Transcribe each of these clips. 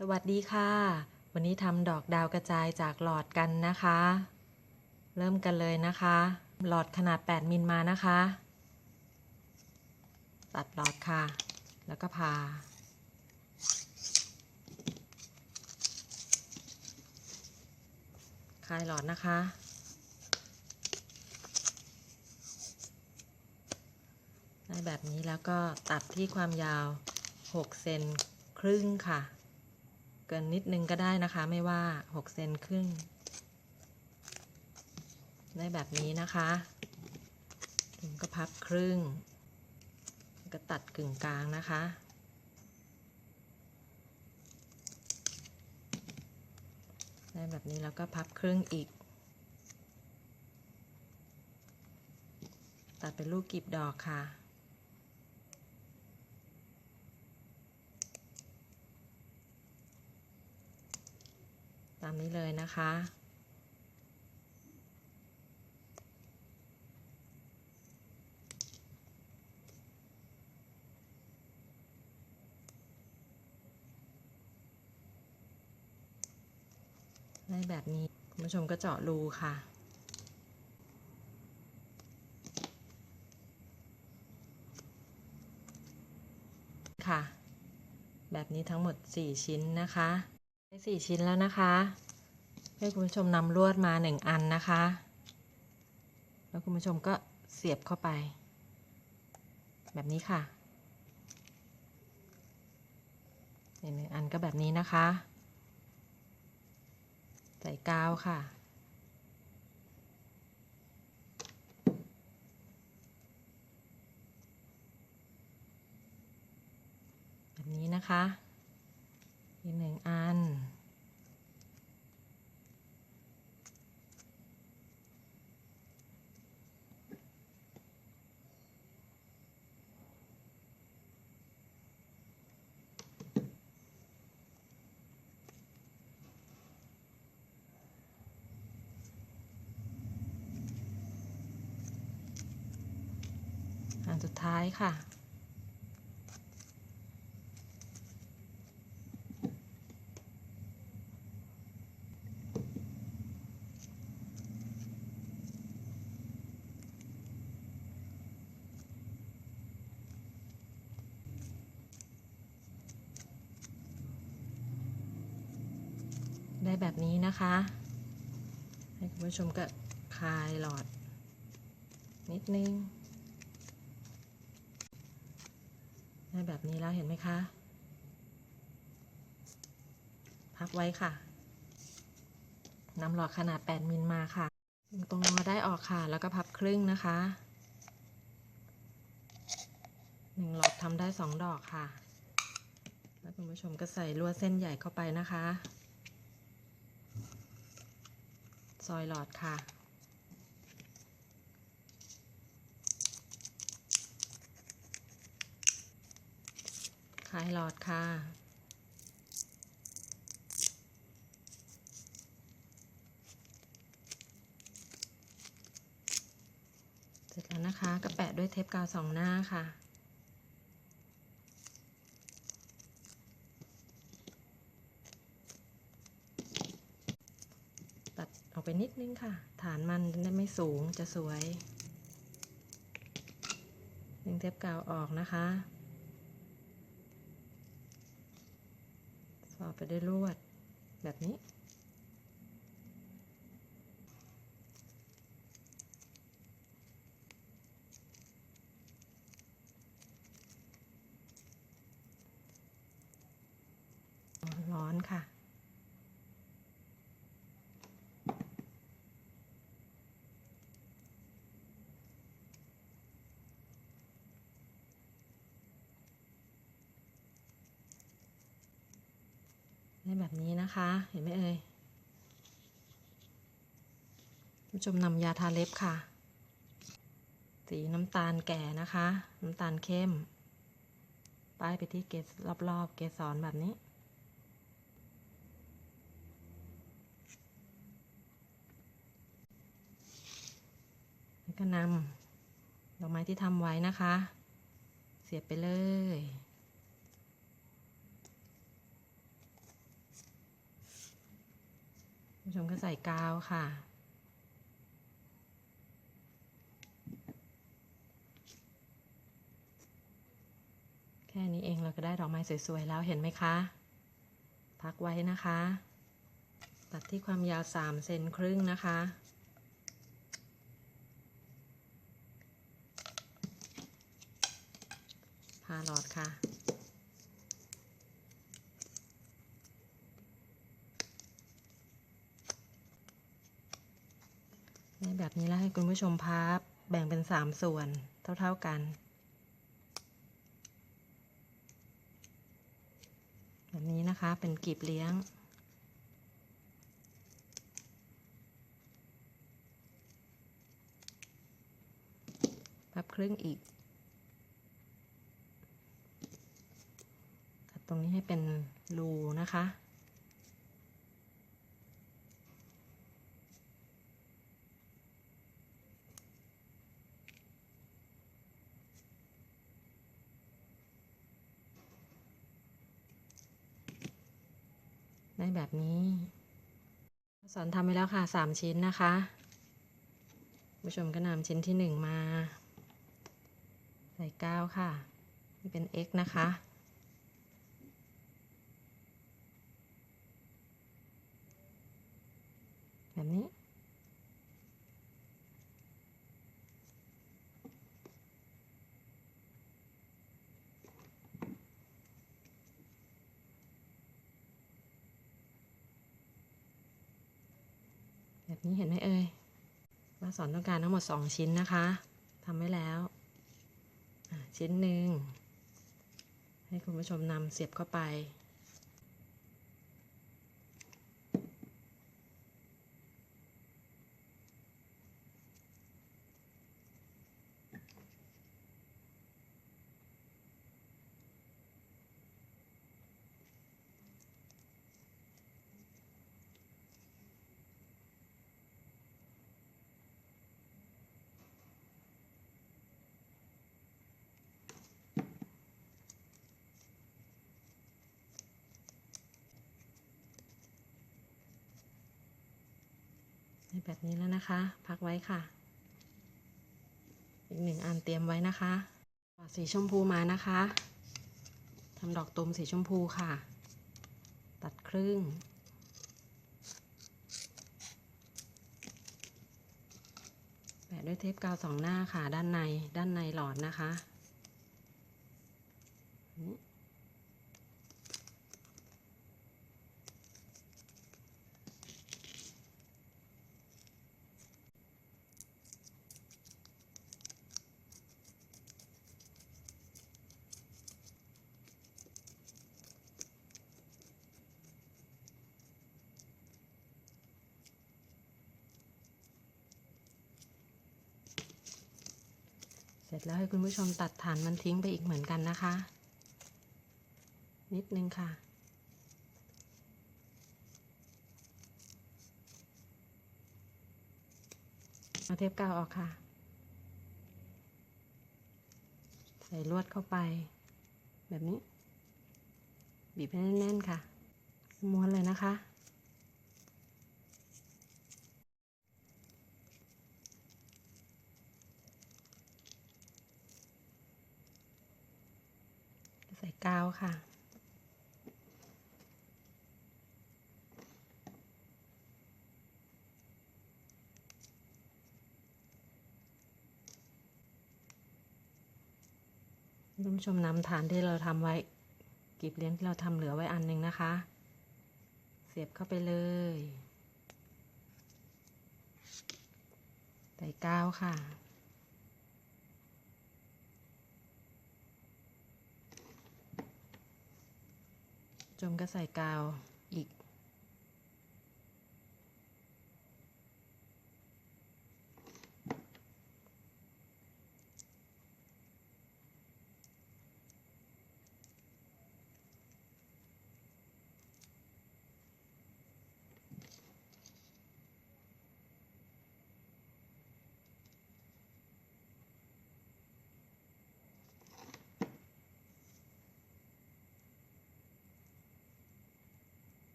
สวัสดีค่ะ วันนี้ทำดอกดาวกระจายจากหลอดกันนะคะ เริ่มกันเลยนะคะ หลอดขนาด 8 มิลมานะคะ ตัดหลอดค่ะ แล้วก็ผ่าคลายหลอดนะคะ ได้แบบนี้แล้วก็ตัดที่ความยาว 6 เซนครึ่งค่ะ เกินนิดนึงก็ได้นะคะ ไม่ว่า6เซนครึ่งได้แบบนี้นะคะถึงก็พับครึ่ง ก็ตัดกึ่งกลางนะคะ ได้แบบนี้แล้วก็พับครึ่งอีก ตัดเป็นลูกกลีบดอกค่ะามนี้เลยนะคะ ได้แบบนี้ คุณผู้ชมก็เจาะรูค่ะค่ะ แบบนี้ทั้งหมด 4 ชิ้นนะคะ ได้สี่ชิ้นแล้วนะคะให้คุณผู้ชมนำลวดมาหนึ่งอันนะคะ แล้วคุณผู้ชมก็เสียบเข้าไป แบบนี้ค่ะอีกหนึ่งอันก็แบบนี้นะคะ ใส่กาวค่ะ แบบนี้นะคะ อีกหนึ่งอัน อันสุดท้ายค่ะ ได้แบบนี้นะคะ ให้คุณผู้ชมก็คลายหลอด นิดนึง ได้แบบนี้แล้วเห็นไหมคะ พักไว้ค่ะนำหลอดขนาด 8 มิลมาค่ะดึงตรงลงมาได้ออกค่ะ แล้วก็พับครึ่งนะคะหนึ่งหลอดทำได้สองดอกค่ะ แล้วคุณผู้ชมก็ใส่ลวดเส้นใหญ่เข้าไปนะคะ ซอยหลอดค่ะคลายหลอดค่ะ เสร็จแล้วนะคะ ก็แปะด้วยเทปกาวสองหน้าค่ะ ตัดออก ไปนิดนึงค่ะ ฐานมันจะได้ไม่สูงจะสวยดึงเทปกาวออกนะคะ สอดไปด้วยลวดแบบนี้ ร้อนค่ะ ได้แบบนี้นะคะ เห็นไหมเอ่ยผู้ชมนำยาทาเล็บค่ะ สีน้ำตาลแก่นะคะ น้ำตาลเข้ม ป้ายไปที่เกสรอบๆ เกสรแบบนี้แล้วก็นำดอกไม้ที่ทำไว้นะคะ เสียบไปเลย ผู้ชมก็ใส่กาวค่ะ แค่นี้เองเราก็ได้ดอกไม้สวยๆแล้วเห็นไหมคะ พักไว้นะคะ ตัดที่ความยาว3เซนครึ่งนะคะพาหลอดค่ะ แบบนี้แล้วให้คุณผู้ชมพับ แบ่งเป็น3ส่วนเท่า ๆกัน แบบนี้นะคะเป็นกลีบเลี้ยง พับครึ่งอีก ตัดตรงนี้ให้เป็นรูนะคะ แบบนี้สอนทำไปแล้วค่ะสามชิ้นนะคะผู้ชมก็นำชิ้นที่หนึ่งมา ใส่ก้าวค่ะ เป็น x นะคะแบบนี้ นี้เห็นไหมเอ่ยว่าสอนต้องการทั้งหมด 2 ชิ้นนะคะทำไว้แล้วอะชิ้นหนึ่งให้คุณผู้ชมนำเสียบเข้าไป แบบนี้แล้วนะคะ พักไว้ค่ะ อีกหนึ่งอันเตรียมไว้นะคะต่อสีชมพูมานะคะทำดอกตุ่มสีชมพูค่ะ ตัดครึ่ง แปะด้วยเทปกาวสองหน้าค่ะ ด้านในด้านในหลอดนะคะนี่ เส ร็จแล้วให้คุณผู้ชมตัดฐานมันทิ้งไปอีกเหมือนกันนะคะ นิดนึงค่ะ เอาเทปกาวออกค่ะ ใส่ลวดเข้าไป แบบนี้ บีบให้แน่นๆค่ะ ม้วนเลยนะคะ กาวค่ะ ท่านผู้ชมนำฐานที่เราทำไว้กีบเลี้ยงที่เราทำเหลือไว้อันหนึ่งนะคะ เสียบเข้าไปเลยใส่กาวค่ะ จมก็ใส่กาวอีก แ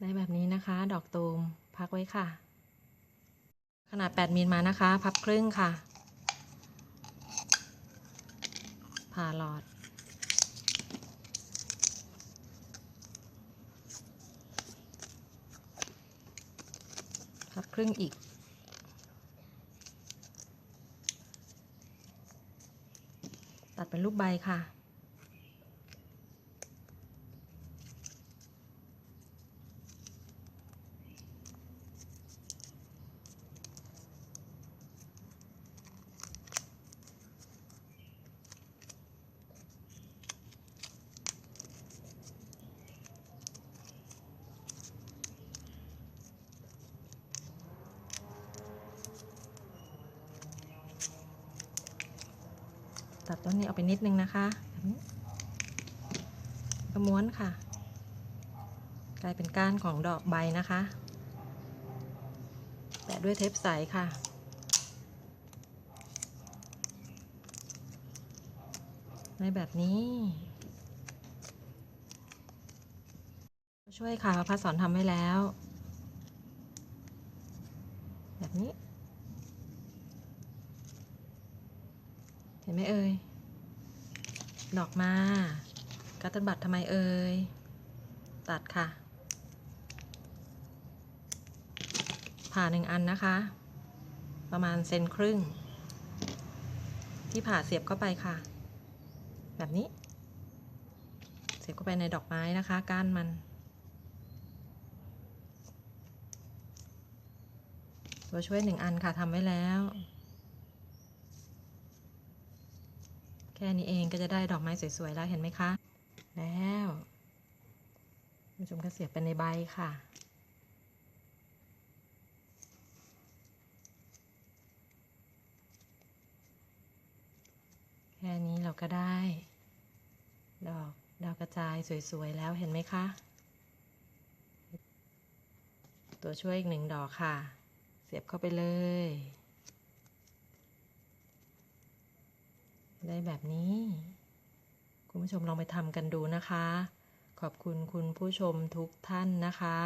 ได้แบบนี้นะคะ ดอกตูมพักไว้ค่ะ ขนาด 8มิลมานะคะ พับครึ่งค่ะ ผ่าหลอด พับครึ่งอีกตัดเป็นรูปใบค่ะ ตัดต้นนี้ออกไปนิดนึงนะคะแบบนี้ก็ม้วนค่ะ กลายเป็นก้านของดอกใบนะคะ แปะด้วยเทปใสค่ะในแบบนี้ ช่วยค่ะพระสอนทำไว้แล้ว แบบนี้ เห็นไหมเอ่ย ดอกมากัตเตอร์บัตรทำไมเอ่ย ตัดค่ะ ผ่าหนึ่งอันนะคะ ประมาณเซนครึ่ง ที่ผ่าเสียบเข้าไปค่ะ แบบนี้ เสียบเข้าไปในดอกไม้นะคะ ก้านมัน ตัวช่วยหนึ่งอันค่ะทำไว้แล้ว แค่นี้เองก็จะได้ดอกไม้สวยๆแล้วเห็นไหมคะ แล้วผู้ชมก็เสียบไปในใบค่ะ แค่นี้เราก็ได้ ดอกดาวกระจายสวยๆแล้วเห็นไหมคะ ตัวช่วยอีกหนึ่งดอกค่ะ เสียบเข้าไปเลย ได้แบบนี้ คุณผู้ชมลองไปทำกันดูนะคะ ขอบคุณคุณผู้ชมทุกท่านนะคะ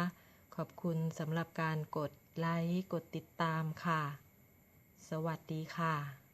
ขอบคุณสำหรับการกดไลค์ กดติดตามค่ะ สวัสดีค่ะ